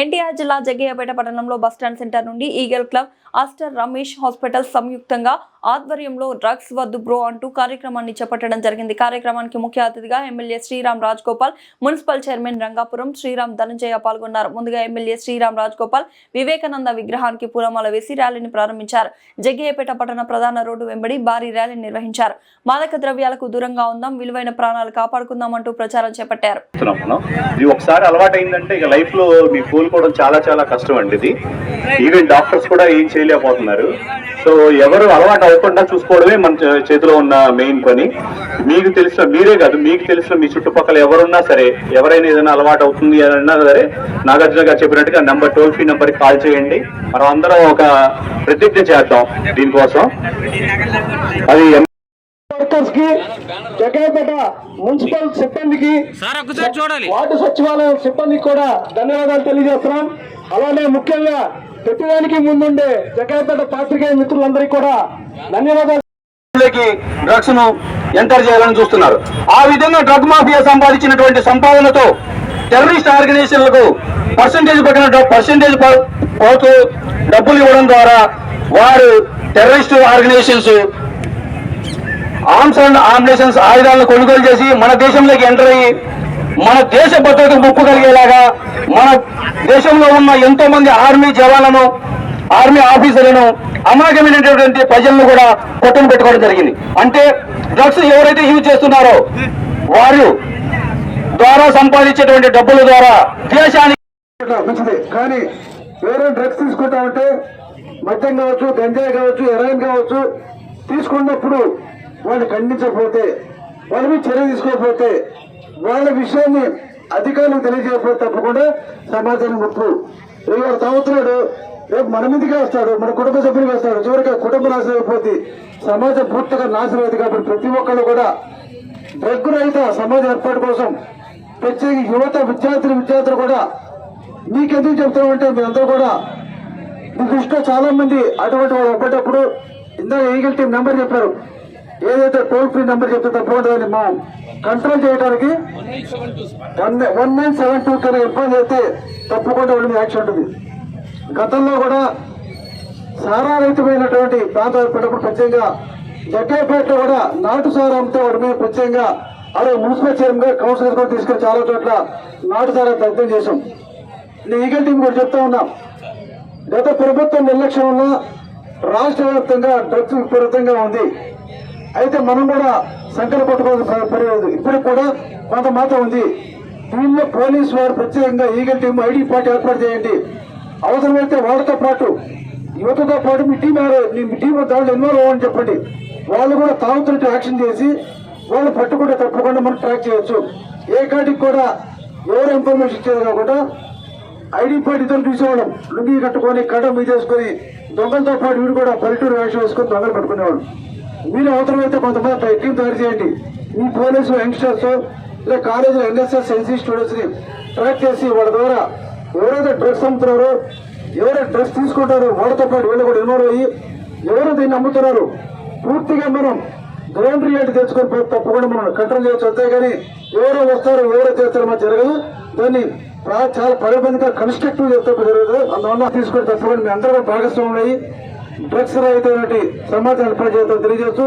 ఎన్టీఆర్ జిల్లా జగ్గయ్యపేట పట్టణంలో bus stand stand centre eagle club Aster Ramesh hospital సంయుక్తంగా ఆధ్వర్యంలో డ్రగ్స్ వద్దు బ్రో అంటూ కార్యక్రమాన్ని చేపట్టడం జరిగింది. కార్యక్రమానికి ముఖ్య అతిథిగా MLA Sriram Rajgopal municipal chairman Rangapuram Sriram Dhananjaya పాల్గొన్నారు. ముందుగా ఎమ్మెల్యే శ్రీరామ్ రాజ్గోపాల్ వివేకానంద విగ్రహానికి పూలమాల వేసి ర్యాలీని ప్రారంభించారు. జగ్గయ్యపేట పట్టణ ప్రధాన రోడ్డు వెంబడి భారీ ర్యాలీ నిర్వహించారు. మాదక ద్రవ్యాలకు దూరంగా ఉందాం విలువైన ప్రాణాలు కాపాడుకుందాం అంటూ ప్రచారం చేపట్టారు. ఒకసారి అలవాటు అయిందంటే ఇక లైఫ్లో మీ కోలుకోవడం చాలా చాలా కష్టం అండి ఇది. ఈవెన్ డాక్టర్స్ కూడా ఏం చేయలేకపోతున్నారు. సో ఎవరు అలవాటు అవ్వకుండా చూసుకోవడమే మన చేతిలో ఉన్న మెయిన్ పని. మీకు తెలిసిన మీరే కాదు మీకు తెలిసిన మీ చుట్టుపక్కల ఎవరున్నా సరే ఎవరైనా ఏదైనా అలవాటు అవుతుంది అని అన్నా సరే నాగార్జున గారు చెప్పినట్టుగా number toll free number call చేయండి. మనం అందరం ఒక ప్రతిజ్ఞ చేద్దాం దీనికోసం. అది జగ్గయ్యపేట మున్సిపల్ సిబ్బందికి వార్డు సచివాలయం సిబ్బందికి కూడా ధన్యవాదాలు తెలియజేస్తున్నాం. అలానే ముఖ్యంగా ప్రతిదానికి ముందుండే జగ్గయ్యపేట పాత్రికేయ మిత్రులందరికీ కూడా ధన్యవాదాలు. లోకి డ్రగ్స్ను ఎంటర్ చేయాలని చూస్తున్నారు. ఆ విధంగా డ్రగ్ మాఫియా సంపాదించినటువంటి సంపాదనతో టెర్రరిస్ట్ ఆర్గనైజేషన్లకు పర్సంటేజ్ పట్టిన పర్సంటేజ్ పోతూ డబ్బులు ఇవ్వడం ద్వారా వారు terrorist organisations arms and organisations ఆయుధాలను కొనుగోలు చేసి మన దేశంలోకి ఎంటర్ అయ్యి మన దేశ భద్రతకు ముప్పు కలిగేలాగా మన దేశంలో ఉన్న ఎంతో మంది ఆర్మీ జవాన్లను ఆర్మీ ఆఫీసర్లను అమాయకమైనటువంటి ప్రజలను కూడా కొట్టును పెట్టుకోవడం జరిగింది. అంటే డ్రగ్స్ ఎవరైతే యూజ్ చేస్తున్నారో వారు ద్వారా సంపాదించేటువంటి డబ్బుల ద్వారా దేశానికి మంచిది. కానీ వేరే డ్రగ్స్ తీసుకుంటామంటే మద్యం కావచ్చు గంజాయి కావచ్చు హెరాయిన్ కావచ్చు తీసుకున్నప్పుడు వాళ్ళు ఖండించకపోతే వాళ్ళ మీద చర్య తీసుకోకపోతే వాళ్ళ విషయాన్ని అధికారులకు తెలియజేయకపోతే తప్పకుండా సమాజానికి ముప్పు. రేపు వాడు తాగుతున్నాడు రేపు మన మీదకే వస్తాడు మన కుటుంబ సభ్యులకి వస్తాడు. చివరికి కుటుంబ నాశనం అయిపోతే సమాజం పూర్తిగా నాశనం అయింది కాబట్టి ప్రతి ఒక్కళ్ళు కూడా డ్రగ్ రహిత సమాజ ఏర్పాటు కోసం ప్రత్యేక యువత విద్యార్థులు విద్యార్థులు కూడా మీకెందుకు చెప్తామంటే మీరందరూ కూడా మీ దృష్టిలో చాలా మంది అటువంటి వాళ్ళు ఒప్పేటప్పుడు ఇందాక ఈగల్ టీం నెంబర్ చెప్పారు. ఏదైతే టోల్ ఫ్రీ నెంబర్ చెప్తే తప్పకుండా మా కంట్రోల్ చేయడానికి one one nine seven two కన్నా ఇబ్బంది అయితే తప్పకుండా వాళ్ళ మీద యాక్షన్ ఉంటుంది. గతంలో కూడా సారా రహితమైనటువంటి ప్రాంతం ఏర్పడినప్పుడు ప్రత్యేకంగా జగ్గయ్యపేటలో కూడా నాటు సారా అమ్మితే వాడి మీద ప్రత్యేకంగా అదే మున్సిపల్ చైర్మన్గా కౌన్సిలర్ కూడా తీసుకొని చాలా చోట్ల నాటు సారా దగ్ధం చేశాం. నేను ఈగల్ టీం కూడా చెప్తా ఉన్నా. గత ప్రభుత్వం నిర్లక్ష్యం వల్ల రాష్ట్ర వ్యాప్తంగా డ్రగ్స్ విపరీతంగా ఉంది. అయితే మనం కూడా సంకల పట్టుకోవాల్సిన పర్వాలేదు. ఇప్పటికి ఇప్పుడు కూడా కొంత మాత్రం ఉంది. దీనిలో పోలీసు వారు ప్రత్యేకంగా ఈగల్ టీం ఐడి పార్టీ ఏర్పాటు చేయండి. అవసరమైతే వాళ్ళతో పాటు యువతతో పాటు మీ టీం మీ టీం దాంట్లో ఇన్వాల్వ్ అవ్వని చెప్పండి. వాళ్ళు కూడా తాగుతున్నట్టు యాక్షన్ చేసి వాళ్ళు పట్టుకుంటే తప్పకుండా మనం ట్రాక్ చేయొచ్చు. ఏ కాటికి కూడా ఎవరు ఇన్ఫర్మేషన్ ఇచ్చేది కాకుండా ఐడి పార్టీతో చూసేవాళ్ళం. లుంగి కట్టుకొని కడ మీదేసుకొని దొంగలతో పాటు వీడు కూడా పల్లెటూరు వేషం వేసుకొని దొంగలు పట్టుకునేవాడు మీరు అవసరమైతే కొంతమంది టీం తయారు చేయండి. మీ పోలీసు యంగ్స్టర్స్ లేదా కాలేజీలో ఎన్ఎస్ఎస్ ఎన్సీ స్టూడెంట్స్ని ట్రాక్ చేసి వాళ్ళ ద్వారా ఎవరైతే డ్రగ్స్ అమ్ముతున్నారో ఎవరైతే డ్రగ్స్ తీసుకుంటారో వాళ్ళతో పాటు వీళ్ళు కూడా ఇన్వాల్వ్ అయ్యి ఎవరు దీన్ని అమ్ముతున్నారు పూర్తిగా మనం గ్రౌండ్ రియాలిటీ తెచ్చుకొని పోతే తప్పకుండా మనం కంట్రోల్ చేయొచ్చు. అంతేగాని ఎవరో వస్తారో ఎవరో చేస్తారో మనం జరగదు. దాన్ని చాలా పరబందిగా కన్స్ట్రక్టివ్ చేస్తే జరగదు. అందువల్ల తీసుకొని తప్పకుండా మీ అందరూ భాగస్వాములు అయ్యి డ్రగ్స్ రహితమైనటువంటి సమాచారం ప్రజలతో తెలియజేస్తూ